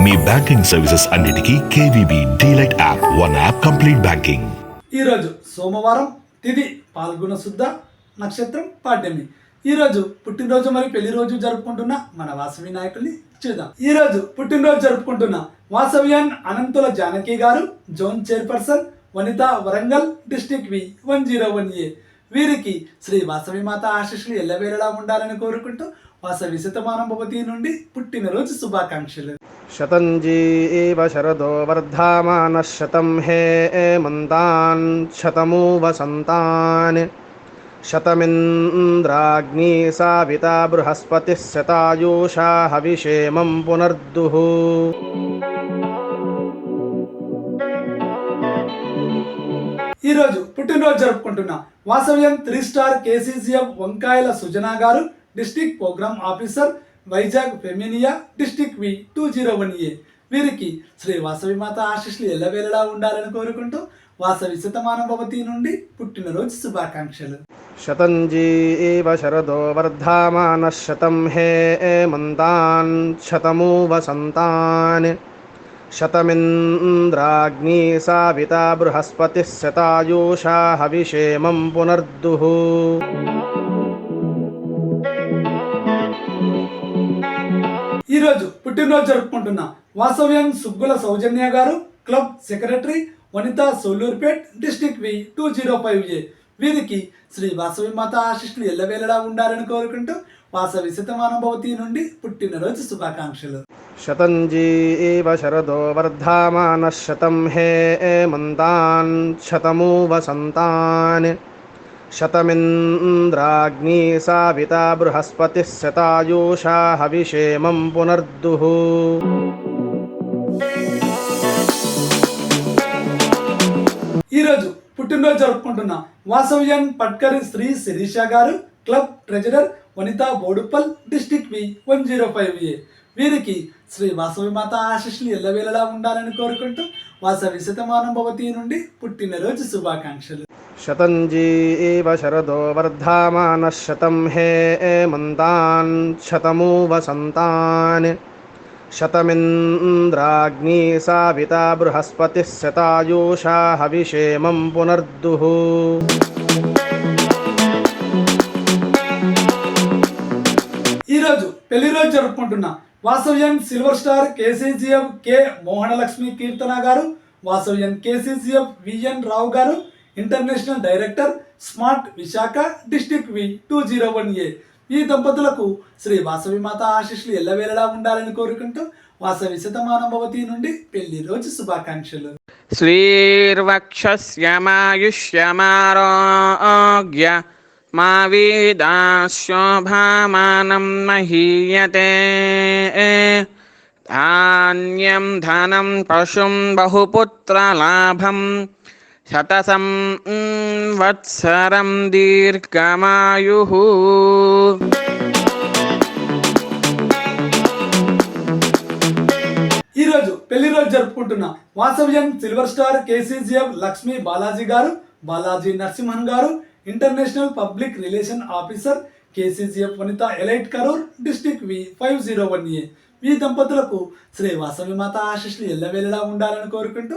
మీ banking services అన్నిటికీ KVB DLite app. One app complete banking ఈరోజు సోమవారం తిది పాల్గొన శుద్ధ నక్షత్రం పాడ్యమి. ఈరోజు పుట్టినరోజు మరియు పెళ్ళి రోజు జరుపుకుంటున్న మన వాసవి నాయకుల్ని చూద్దాం. ఈరోజు పుట్టినరోజు జరుపుకుంటున్న వాసవ్యాన్ Anantula Janaki garu zone chairperson Vanitha Warangal district V one zero one A. వీరికి శ్రీ వాసవి మాత ఆశీస్సులు ఎల్లవేళలా ఉండాలని కోరుకుంటూ వాసవి శతమానం భవతి నుండి పుట్టినరోజు శుభాకాంక్షలు. శతంజీ ఏవ శరదో వర్ధమాన శతం హే మంతాన్ శతమూ వసంతాన్ శతమింద్రాగ్ని సావిత బృహస్పతి శతాయూషా హవిషేమం పునర్దుః. ఈరోజు పుట్టినరోజు జరుపుకుంటున్న వాసవ్యం three star KCCM Vankayala Sujana garu district program officer Vizag Feminia district V two zero one A. వీరికి శ్రీ వాసవి మాత ఆశీస్సులు ఎల్లవేళలా ఉండాలని కోరుకుంటూ వాసవి శతమానం భవతి నుండి పుట్టినరోజు శుభాకాంక్షలు. శతంజీ శరదో వర్ధమాన శతం హే మంతాన్ శతమూ వసంతాన్ శతమింద్రాగ్ని సావిత బృహస్పతి శతాయూషా హవిషేమం పునర్దుః. ఈరోజు పుట్టినరోజు జరుపుకుంటున్న Vasavyam Suggula Soujanya garu club secretary Vanitha Sullurpet district V two zero five A. వీరికి శ్రీ వాసవి మాత ఆశిష్లు ఎల్లవేళలా ఉండాలని కోరుకుంటూ వాసవి శతమానుభవతి నుండి పుట్టినరోజు శుభాకాంక్షలు. శతంజీ శరదో వర్ధామాన శతం హే మంతాన్ శతము వసంతాన్ शतमिन्द्राग्नी साविता बृहस्पतिः शतायुषा हविषेमं पुनर्दुः ఈరోజు పుట్టినరోజు జరుపుకుంటున్న వాసవ్యన్ పట్కరి శ్రీ శిరీష గారు club treasurer Vanitha Boduppal district V one zero five A వీరికి శ్రీ వాసవి మాత ఆశీస్సులు ఎల్లవేళలా ఉండాలని కోరుకుంటూ వాసవి శతమానం భవతి నుండి పుట్టినరోజు శుభాకాంక్షలు शतञ्जीव शरदो वर्धामानः शतं हे मन्तान् शतमु वसन्तान् शतमिन्द्राग्नी साविता बृहस्पतिः शतायुषा हविषेमं पुनर्दुः ఈరోజు పెళ్లి రోజు జరుపుకుంటున్న Vasavian silver star KCCF K Mohanalakshmi Keerthana గారు వాసవ్యన్ కేసీసీఎఫ్ విఎన్ రావు గారు international director smart Visakha district V two zero one A. ఈ దంపతులకు శ్రీ వాసవి మాత ఆశీస్సులు ఎల్లవేళలా ఉండాలని కోరుకుంటూ వాసవి శతమానభవతి నుండి పెళ్ళి రోజు శుభాకాంక్షలు. శ్రీర్వక్షమాయుష్యమారోగ్య మా వీదాశోభామానం మహీయతే. ధాన్యం ధనం పశుం బహుపుత్రలాభం శతసం వత్సరం దీర్ఘమాయు ఈరోజు పెళ్ళి రోజు జరుపుకుంటున్న Vasavyam silver star KCGF Lakshmi Balaji garu Balaji Narasimhan garu international public relation officer KCGF Vanitha elite Karur district V five zero one A. ఈ దంపతులకు శ్రీ వాసవి మాత ఆశిష్లు ఎల్లవేళలా ఉండాలని కోరుకుంటూ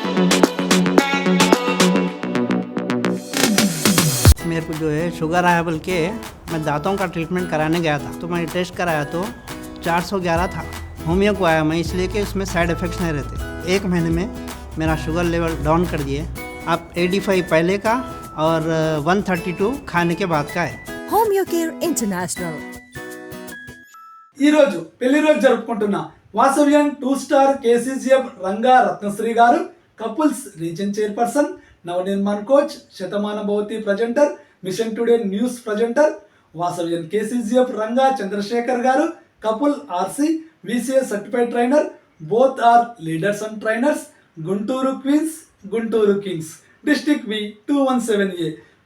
मेरे को जो है शुगर आया बोल के मैं दांतों का ट्रीटमेंट कराने गया था तो मैंने टेस्ट कराया तो 411 था होमियो को आया मैं इसलिए कि उसमें साइड इफ़ेक्ट्स नहीं रहते एक महीने में मेरा शुगर लेवल डाउन कर दिए अब 85 पहले का और 132 खाने के बाद का है Home Care International. ఈ రోజు పెళ్లి రోజు జరుపుకుంటున్న Vasavyam two star KCCF Ranga Ratnasri గారు couples region chairperson Navanirman coach Shatamana Bhavati presenter mission today news presenter Vasavyan KCGF Ranga Chandrasekhar garu couple RC VCS certified trainer both are leaders and trainers Guntur queens Guntur kings. District V two one seven A.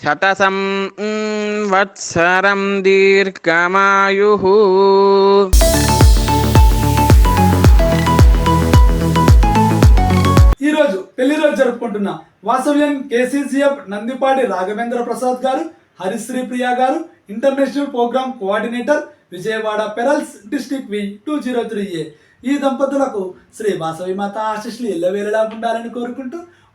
శతసం వత్సరం దీర్ఘమాయు ఈరోజు రోజు పెళ్ళి రోజు జరుపుకుంటున్న Vasavyam KCCF Nandipati Raghavendra Prasad garu Harisri Priya garu international program coordinator Vijayawada pearls district V two zero three A. ఈ దంపతులకు శ్రీ వాసవి మాత ఆశిష్లు ఎల్లవేళలా ఉండాలని కోరుకుంటూ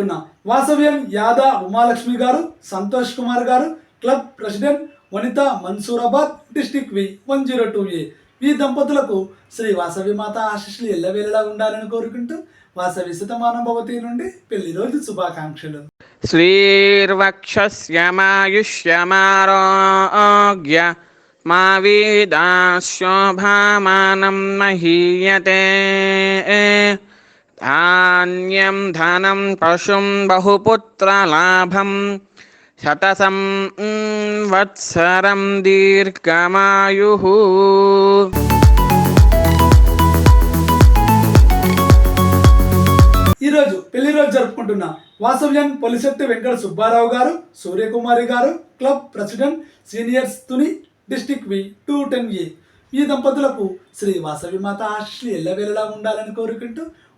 రోజు వాసవ్యం యాదా Umalakshmi garu Santosh Kumar garu club president Vanitha Mansoorabad district V one zero two A. ఈ దంపతులకు శ్రీ వాసవి మాత ఆశీస్సులు ఎల్లవేళలా ఉండాలని కోరుకుంటూ వాసవి శతమానం భవతి నుండి పెళ్ళి రోజు శుభాకాంక్షలు. శ్రీర్వక్షమాయుష్యమారోగ్య మా వీదాశోభామానం మహీయతే. ధాన్యం ధనం పశుం బహుపుత్రలాభం శతసం వత్సరం దీర్ఘమాయు ఈరోజు పెళ్ళి రోజు జరుపుకుంటున్న వాసవ్యన్ Polishetty Venkata Subbarao garu Suryakumari garu club president seniors Tuni district V two ten A. ఈ దంపతులకు శ్రీ వాసవి మాత ఆశీస్సులు ఎల్లవేళలా ఉండాలని కోరుకుంటూ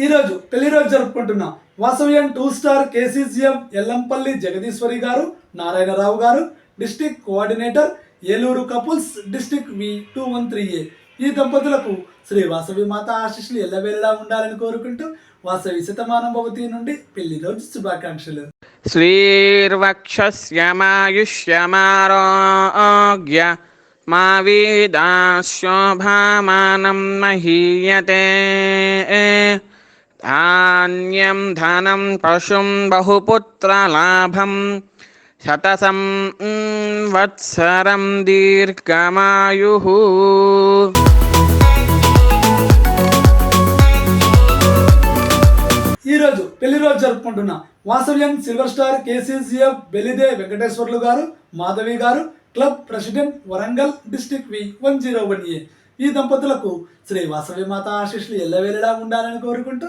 ఈరోజు పెళ్ళి రోజు జరుపుకుంటున్న Vasavyam two star KCCM Yellampalli Jagadeeswari garu Narayanarao garu district coordinator Eluru couples district V two one three A. ఈ దంపతులకు శ్రీ వాసవి మాత ఆశీస్సులు ఎల్లవేళలా ఉండాలని కోరుకుంటూ వాసవి శతమానం భవతి నుండి పెళ్ళి రోజు శుభాకాంక్షలు. శ్రీర్వక్షస్యమాయుష్యమారోగ్య మా వీదాశోభామానం మహీయతే. ధాన్యం ధనం పశుం బహుపుత్రలాభం శతసం వత్సరం దీర్ఘమాయు ఈరోజు పెళ్ళి రోజు జరుపుకుంటున్న Vasavyam silver star KCCF Belide Venkateswarlu garu Madhavi garu club president Warangal district V one zero one A. ఈ దంపతులకు శ్రీ వాసవి మాత ఆశీస్సులు ఎల్లవేళలా ఉండాలని కోరుకుంటూ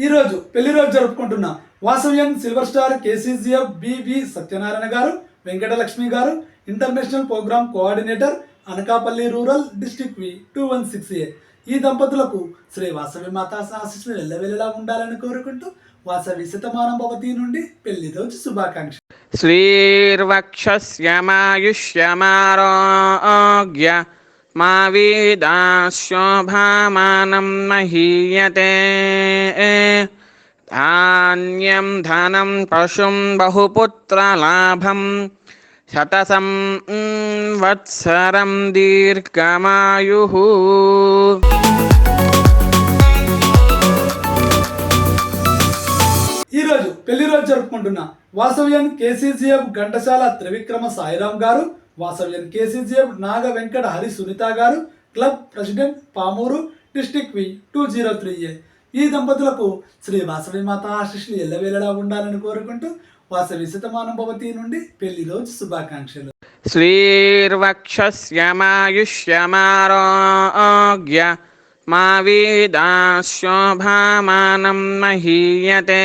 ఈరోజు పెళ్ళి రోజు జరుపుకుంటున్న Vasavyam silver star KCGF B V Satyanarayana garu Venkatalakshmi garu international program coordinator Anakapalli rural district V two one six A. ఈ దంపతులకు శ్రీ వాసవి మాతా ఆశీస్సులు ఎల్లవెల్లలా ఉండాలని కోరుకుంటూ వాసవి శతమానం భవతి నుండి పెళ్ళి రోజు శుభాకాంక్ష శ్రీర్వక్ష మా వీదా మహీయతే ధాన్యం ధనం పశుం బహుపుత్రలాభం శతసం వత్సరం దీర్ఘమాయు ఈరోజు పెళ్ళి రోజు జరుపుకుంటున్న Vasavyam KCCF Ghantasala Trivikrama Sairam garu Vasavyam KCGM Naga Venkata Hari Sunitha garu club president Pamuru district V two zero three A. ఈ దంపతులకు శ్రీ వాసవి మాత ఆశిష్లు ఎల్లవేళలా ఉండాలని కోరుకుంటూ వాసవి శతమానం భవతి నుండి పెళ్ళి రోజు శుభాకాంక్షలు. శ్రీర్వక్షమాయుష్యమారోగ్య మా వీదాశోభామానం మహీయతే.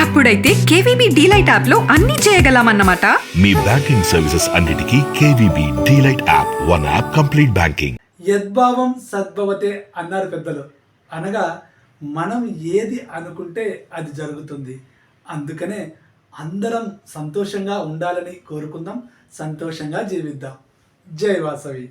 అప్పుడైతే కేవీబీ డీలైట్ యాప్లో అన్ని చేయగలమన్నమాట. మీ బ్యాంకింగ్ సర్వీసెస్ అన్నిటికీ KVB DLite app one app complete banking. యద్భావం సద్భవతే అన్నారు పెద్దలు. అనగా మనం ఏది అనుకుంటే అది జరుగుతుంది. అందుకనే అందరం సంతోషంగా ఉండాలని కోరుకుందాం సంతోషంగా జీవిద్దాం. జై వాసవి.